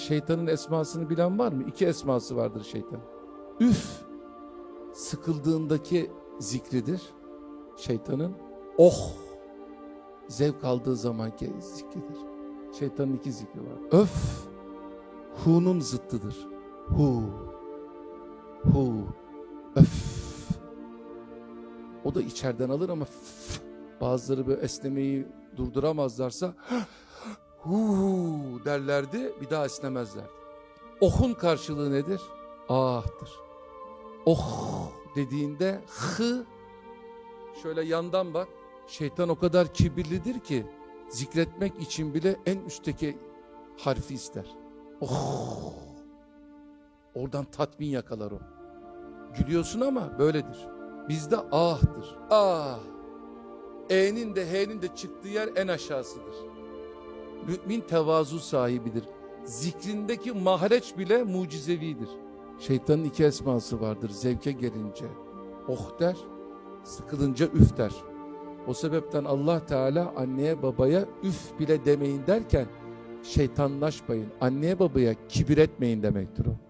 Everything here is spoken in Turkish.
Şeytanın esmasını bilen var mı? İki esması vardır şeytanın. Üf sıkıldığındaki zikridir şeytanın. Oh zevk aldığı zamanki zikridir. Şeytanın iki zikri var. Öf hu'nun zıttıdır. Hu hu öf o da içeriden alır ama f- bazıları böyle esnemeyi durduramazlarsa hu derlerdi bir daha esnemezlerdi. Oh'un karşılığı nedir? Ah'tır. Oh dediğinde hı şöyle yandan bak. Şeytan o kadar kibirlidir ki zikretmek için bile en üstteki harfi ister. Oh. Oradan tatmin yakalar o. Gülüyorsun ama böyledir. Bizde ah'tır. Ah. E'nin de H'nin de çıktığı yer en aşağısıdır. Mümin tevazu sahibidir. Zikrindeki mahreç bile mucizevidir. Şeytanın iki esması vardır zevke gelince. Oh der, sıkılınca üf der. O sebepten Allah Teala anneye babaya üf bile demeyin derken şeytanlaşmayın. Anneye babaya kibir etmeyin demektir o.